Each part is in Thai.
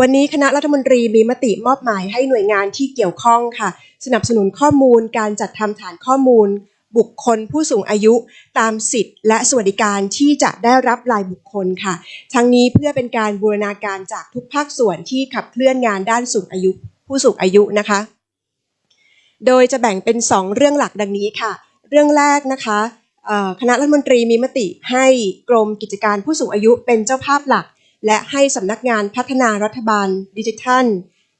วันนี้คณะรัฐมนตรีมีมติมอบหมายให้หน่วยงานที่เกี่ยวข้องค่ะ สนับสนุนข้อมูลการจัดทำฐานข้อมูล บุคคลผู้สูงอายุตามสิทธิ์และสวัสดิการที่จะได้รับรายบุคคลค่ะ ทั้งนี้เพื่อเป็นการบูรณาการจากทุกภาคส่วนที่ขับเคลื่อนงานด้านสูงอายุ ผู้สูงอายุนะคะ โดยจะแบ่งเป็น 2 เรื่องหลักดังนี้ค่ะ เรื่องแรกนะคะคณะรัฐมนตรีมีมติให้กรมกิจการผู้สูงอายุเป็นเจ้าภาพหลัก และให้สำนักงานพัฒนารัฐบาลดิจิทัล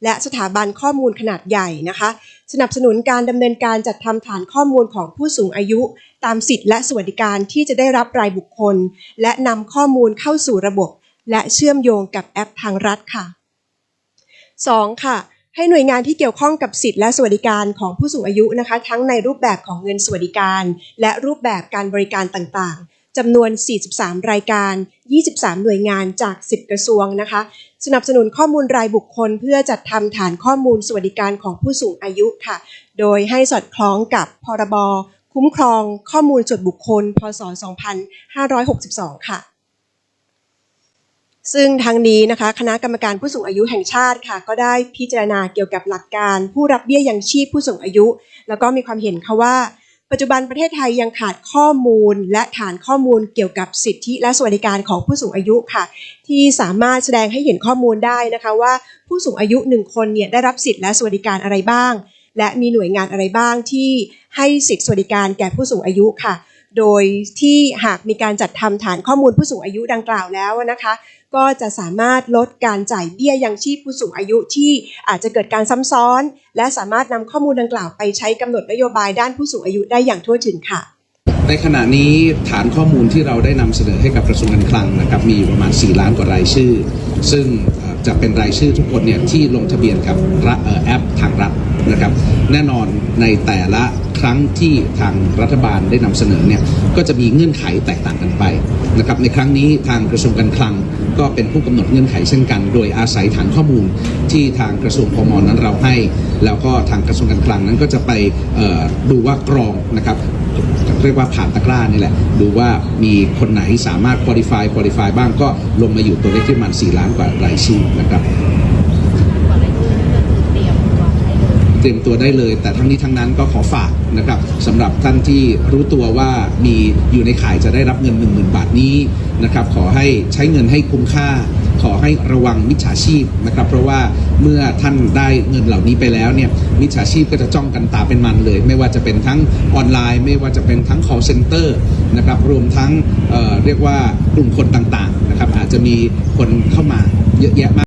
และสถาบันข้อมูลขนาดใหญ่นะคะ สนับสนุนการดำเนินการจัดทำฐานข้อมูลของผู้สูงอายุ ตามสิทธิและสวัสดิการที่จะได้รับรายบุคคล และนำข้อมูลเข้าสู่ระบบ และเชื่อมโยงกับแอปทางรัฐค่ะ 2. ค่ะให้หน่วยงานที่เกี่ยวข้องกับสิทธิและสวัสดิการของผู้สูงอายุนะคะ ทั้งในรูปแบบของเงินสวัสดิการ และรูปแบบการบริการต่างๆ จำนวน 43 รายการ 23 หน่วยงานจาก 10 กระทรวงนะคะ สนับสนุนข้อมูลรายบุคคล เพื่อจัดทำฐานข้อมูลสวัสดิการของผู้สูงอายุค่ะ โดยให้สอดคล้องกับพรบคุ้มครองข้อมูลส่วนบุคคล พศ 2562 ค่ะ ซึ่งทางนี้นะคะ คณะกรรมการผู้สูงอายุแห่งชาติค่ะ ก็ได้พิจารณาเกี่ยวกับหลักการผู้รับเบี้ยยังชีพผู้สูงอายุ แล้วก็มีความเห็นค่ะว่า ปัจจุบันประเทศไทยยังขาดข้อมูลและฐานข้อมูลเกี่ยวกับสิทธิและสวัสดิการของผู้สูงอายุค่ะ ที่สามารถแสดงให้เห็นข้อมูลได้นะคะว่าผู้สูงอายุหนึ่งคนเนี่ยได้รับสิทธิและสวัสดิการอะไรบ้าง และมีหน่วยงานอะไรบ้างที่ให้สิทธิสวัสดิการแก่ผู้สูงอายุค่ะ โดยที่หากมีการจัดทำฐานข้อมูลผู้สูงอายุดังกล่าวแล้วนะคะ ก็จะสามารถลดการจ่ายเบี้ยยังชีพผู้สูงอายุที่อาจจะเกิดการซ้ำซ้อน และสามารถนำข้อมูลดังกล่าวไปใช้กำหนดนโยบายด้านผู้สูงอายุได้อย่างทั่วถึงค่ะในขณะนี้ฐานข้อมูลที่เราได้นำเสนอให้กับกระทรวงการคลังนะครับมีอยู่ประมาณ 4 ล้านกว่ารายชื่อ ซึ่งจะเป็นรายชื่อทุกคนเนี่ยที่ลงทะเบียนกับแอปทางรัฐนะครับ แน่นอนในแต่ละ รั้งที่ทางรัฐบาลได้นำเสนอเนี่ยก็จะมีเงื่อนไขแตกต่างกันไปนะครับในครั้งนี้ทางกระทรวงการคลังก็เป็นผู้กำหนดเงื่อนไขเช่นกัน โดยอาศัยฐานข้อมูลที่ทางกระทรวงพมนั้นเราให้ แล้วก็ทางกระทรวงการคลังนั้นก็จะไปดูว่ากรองนะครับเรียกว่าผ่านตะกร้านี่แหละ ดูว่ามีคนไหนสามารถ qualify qualify บ้างก็ลงมาอยู่ตัวเลขที่มัน4ล้านกว่ารายชื่อนะครับ เตรียมตัวได้เลย แต่ทั้งนี้ทั้งนั้นก็ขอฝากนะครับสำหรับท่านที่รู้ตัวว่ามีอยู่ในข่ายจะได้รับเงิน 1 0,000 บาทนี้นะครับขอให้ใช้เงินให้คุ้มค่า ขอให้ระวังมิจฉาชีพนะครับเพราะว่าเมื่อท่านได้เงินเหล่านี้ไปแล้วเนี่ยมิจฉาชีพก็จะจ้องกันตาเป็นมันเลย ไม่ว่าจะเป็นทั้งออนไลน์ ไม่ว่าจะเป็นทั้ง call center นะครับรวมทั้งเเรียกว่ากลุ่มคนต่างๆนะครับอาจจะมีคนเข้ามาเยอะแยะมาก